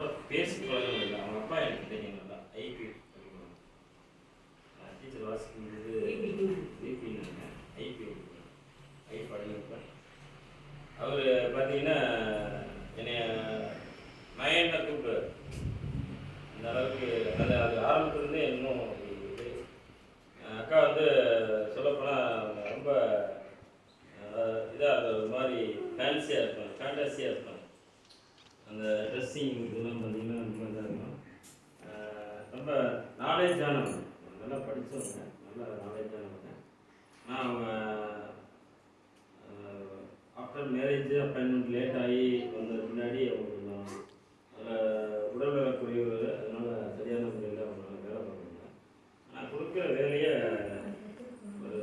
பேசி பழக்கம் இல்லை அவங்க அப்பா எனக்கு தெரியும் நல்லா ஐபி டீச்சர் வாசிக்கும்போது ஐபி ஐபி ஐ படிக்கிறப்ப அவர் பார்த்தீங்கன்னா என்னைய மயனை கூப்பிடுவார். அந்த அளவுக்கு அந்த அது ஆரம்பத்துலேருந்து இன்னும் அக்கா வந்து சொல்லப்போனால் ரொம்ப இதாக ஒரு மாதிரி ஃபேன்சியாக இருப்பாங்க ஃபேண்டஸியாக இருப்பாங்க. அந்த ட்ரெஸ்ஸிங் இதெல்லாம் பார்த்தீங்கன்னா ரொம்ப இதாக இருக்கும். ரொம்ப நாலேஜானவங்க நல்லா படித்தவங்க நல்லா நாலேஜானவங்க ஆனால் அவங்க ஆஃப்டர் மேரேஜ் அப்பாயின்மெண்ட் லேட் ஆகி வந்த பின்னாடி அவங்க கொஞ்சம் உடல் உடல்நல குறைவு அதனால் சரியான முறையில் அவங்களால வேலை பார்க்க முடியல ஆனால் கொடுக்குற வேலையை ஒரு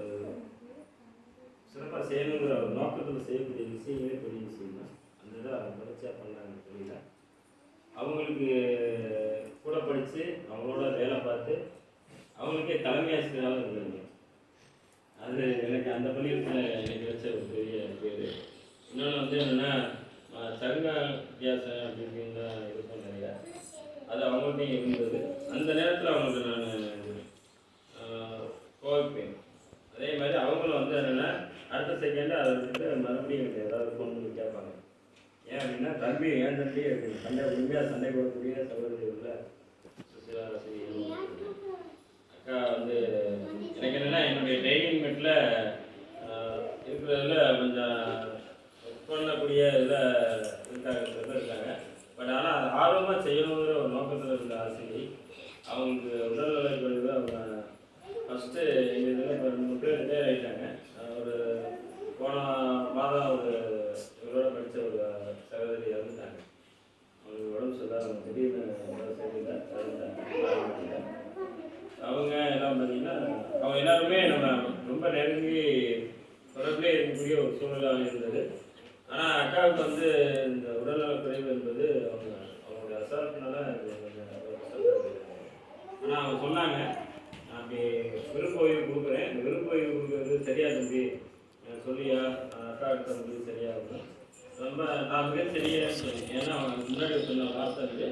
சிறப்பாக செய்யணுங்கிற ஒரு நோக்கத்தில் செய்யக்கூடிய விஷயங்களே பெரிய விஷயம் தான் அந்த இதை தொடர்ச்சியாக பண்ணாங்க தெரியல. அவங்களுக்கு கூட படித்து அவங்களோட வேலை பார்த்து அவங்களுக்கே தலைமை ஆசிரியராக இருந்தாங்க. அது எனக்கு அந்த பள்ளியில் எனக்கு வச்ச ஒரு பெரிய பேர். இன்னொன்று வந்து என்னென்னா சங்க வித்தியாசம் அப்படின்னு தான் இருக்கும் நிறையா அது அவங்கள்ட்டையும் இருந்தது. அந்த நேரத்தில் அவங்களுக்கு நான் கோவிப்பேன் அதே மாதிரி அவங்களும் வந்து என்னென்னா அடுத்த செகண்டு அதை விட்டு மறுபடியும் ஏதாவது கொண்டு வந்து கேட்பாங்க ஏன் அப்படின்னா தம்பி ஏன் தம்பி அப்படின்னு சண்டை உண்மையாக சண்டை போடக்கூடிய சகோதரி உள்ள சுசிலா ரசி அக்கா வந்து எனக்கு என்னென்னா என்னுடைய டெய்லிங் மெட்டில் இருக்கிறதுல கொஞ்சம் ஒர்க் பண்ணக்கூடிய இதில் இருக்காங்க இருக்காங்க. பட் ஆனால் அது ஆர்வமாக செய்யணுங்கிற ஒரு நோக்கத்தில் இருந்த ஆசிரியை அவங்களுக்கு உடல்நலை குறைவு அவங்க ஃபஸ்ட்டு எங்கள் இதில் இப்போ ரெண்டு மூணு பேர் ரிட்டையர் ஆகிட்டாங்க ஒரு போன மாதம் ஒரு இவரோட படித்த ஒரு சகோதரி இறந்துட்டாங்க அவங்களுக்கு திடீர்னு அவங்க எல்லாம் பார்த்தீங்கன்னா அவங்க எல்லாருமே நம்ம ரொம்ப நெருங்கி தொடர்பிலே இருக்கக்கூடிய ஒரு சூழ்நிலை இருந்தது. ஆனால் அக்காவுக்கு வந்து இந்த உடல்நல குறைவு என்பது அவங்க அவங்களுடைய அசால்ட்னால கொஞ்சம் ஆனால் அவங்க சொன்னாங்க நான் அப்படி விருப்போய்வு கொடுக்குறேன். இந்த விருப்ப ஓய்வு கொடுக்குறது சரியா தம்பி? சொல்லியா? நான் அக்கா கிட்ட வந்து சரியா? இருக்கும் ரொம்ப நான் மிக சரியாக சொன்னேன் ஏன்னா அவங்க முன்னாடி சொன்ன வார்த்தை இருக்கு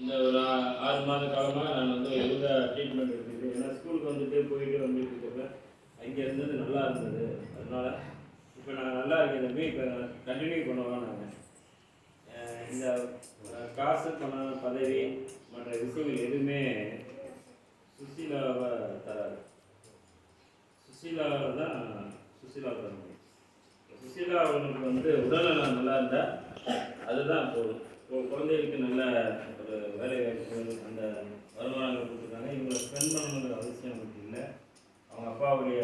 இந்த ஒரு ஆறு மாத காலமாக நான் வந்து எழுத ட்ரீட்மெண்ட் இருக்குது ஏன்னா ஸ்கூலுக்கு வந்துட்டு போயிட்டு வந்துட்டு இருக்கப்ப அங்கே இருந்தது நல்லா இருந்தது. அதனால இப்போ நான் நல்லா இருக்கேன் தம்பி. இப்போ கண்டினியூ பண்ணலாம் நாங்கள் இந்த காசு பணம் பதவி மற்ற விஷயங்கள் எதுவுமே சுசீலாவை தராது. சுசீலாவை தான் சுசீலா தர முடியும் சுசீலா அவங்களுக்கு வந்து உடல்நலம் நல்லா இருந்தால் அதுதான் போதும் இப்போ குழந்தைகளுக்கு நல்ல ஒரு வேலை வாய்ப்பு அந்த வருமானங்கள் கொடுத்துருக்காங்க. இவங்களை ஸ்பெண்ட் பண்ணணுங்கிற அவசியம் அவங்களுக்கு இல்லை. அவங்க அப்பாவுடைய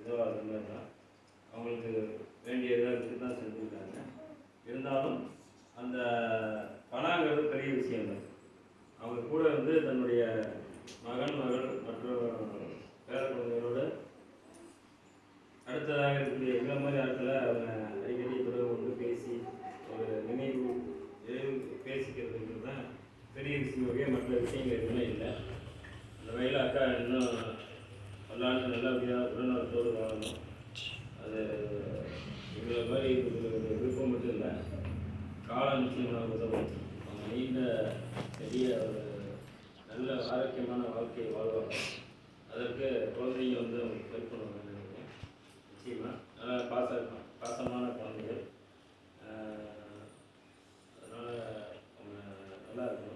இதுவாக இருந்தது அவங்களுக்கு வேண்டிய இதாக தான் செஞ்சுருக்காங்க. இருந்தாலும் அந்த பணங்கிறது பெரிய விஷயம் இல்லை அவங்க கூட வந்து தன்னுடைய மகன் மகள் மற்றும் பேர குழந்தைகளோடு அடுத்ததாக இருக்கக்கூடிய எங்களை மாதிரி ஆட்களை அவங்க அடிக்கடி தொடர்பு கொண்டு பேசி ஒரு நினைவு நினைவு பேசிக்கிறதுங்கிறது தான் பெரிய விஷயம் வகையே மற்ற விஷயங்கள் எதுவுமே இல்லை அந்த வகையில் அக்கா இன்னும் பல்லாண்டு நல்லபடியாக உடல்நலத்தோடு வாழணும். அது எங்களை மாதிரி விருப்பம் மட்டும் இல்லை. காலம் நிச்சயமாக உதவும் அவங்க நீண்ட பெரிய ஒரு நல்ல ஆரோக்கியமான வாழ்க்கையை வாழ்வாங்க. அதற்கு குழந்தைங்க வந்து அவங்களுக்கு ஹெல்ப் பண்ணுவாங்க நினைக்கிறேன். நிச்சயமாக நல்லா பாச பாசமான குழந்தைகள். அதனால் அவங்க நல்லா இருக்கணும்.